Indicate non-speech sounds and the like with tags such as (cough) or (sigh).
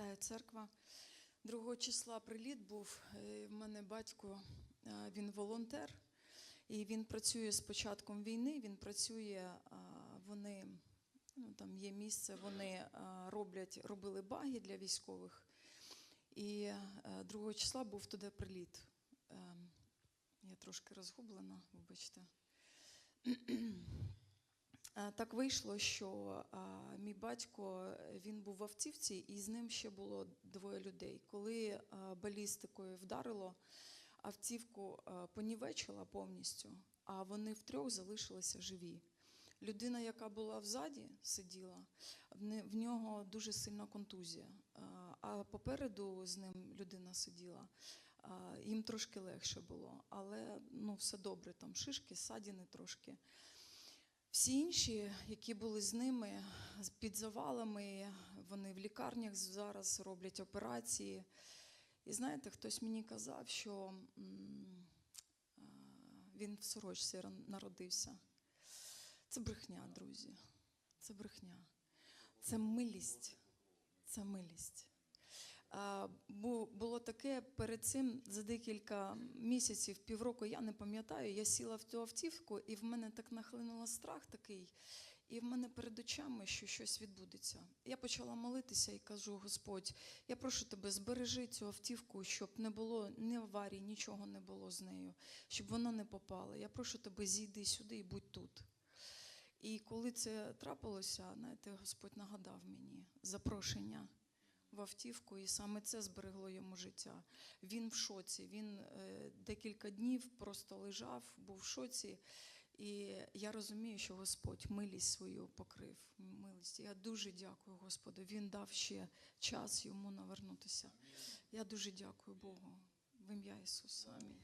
Вітаю церква. 2 числа приліт був. Е, В мене батько, е, він волонтер, і він працює з початком війни. Він працює, вони ну, там є місце, вони роблять, робили баги для військових. І е, 2 числа був туди приліт. Ем, Я трошки розгублена, вибачте. (clears throat) Е, Так вийшло, що мій батько він був в автівці, і з ним ще було двоє людей. Коли балістикою вдарило, автівку понівечила повністю, а вони втрьох залишилися живі. Людина, яка була взаді, сиділа, в нього дуже сильна контузія. А, попереду з ним людина сиділа. Їм трошки легше було, але ну, все добре, там шишки, садіни трошки. Всі інші, які були з ними під завалами, вони в лікарнях зараз роблять операції. І знаєте, хтось мені казав, що він в сорочці народився. Це брехня, друзі. Це брехня. Це милість. Це милість. Було таке перед цим за декілька місяців, півроку, я не пам'ятаю, я сіла в ту автівку, і в мене так нахлинуло страх такий, і в мене перед очами, що щось відбудеться. Я почала молитися і кажу: Господь, я прошу тебе, збережи цю автівку, щоб не було ні аварії, нічого не було з нею, щоб вона не попала. Я прошу тебе, зійди сюди і будь тут. І коли це трапилося, знаєте, Господь нагадав мені запрошення в автівку, і саме це зберегло йому життя. Він в шоці. Він е, декілька днів просто лежав, був в шоці. І я розумію, що Господь милість свою покрив. Милість. Я дуже дякую Господу. Він дав ще час йому навернутися. Я дуже дякую Богу. В ім'я Ісуса. Амінь.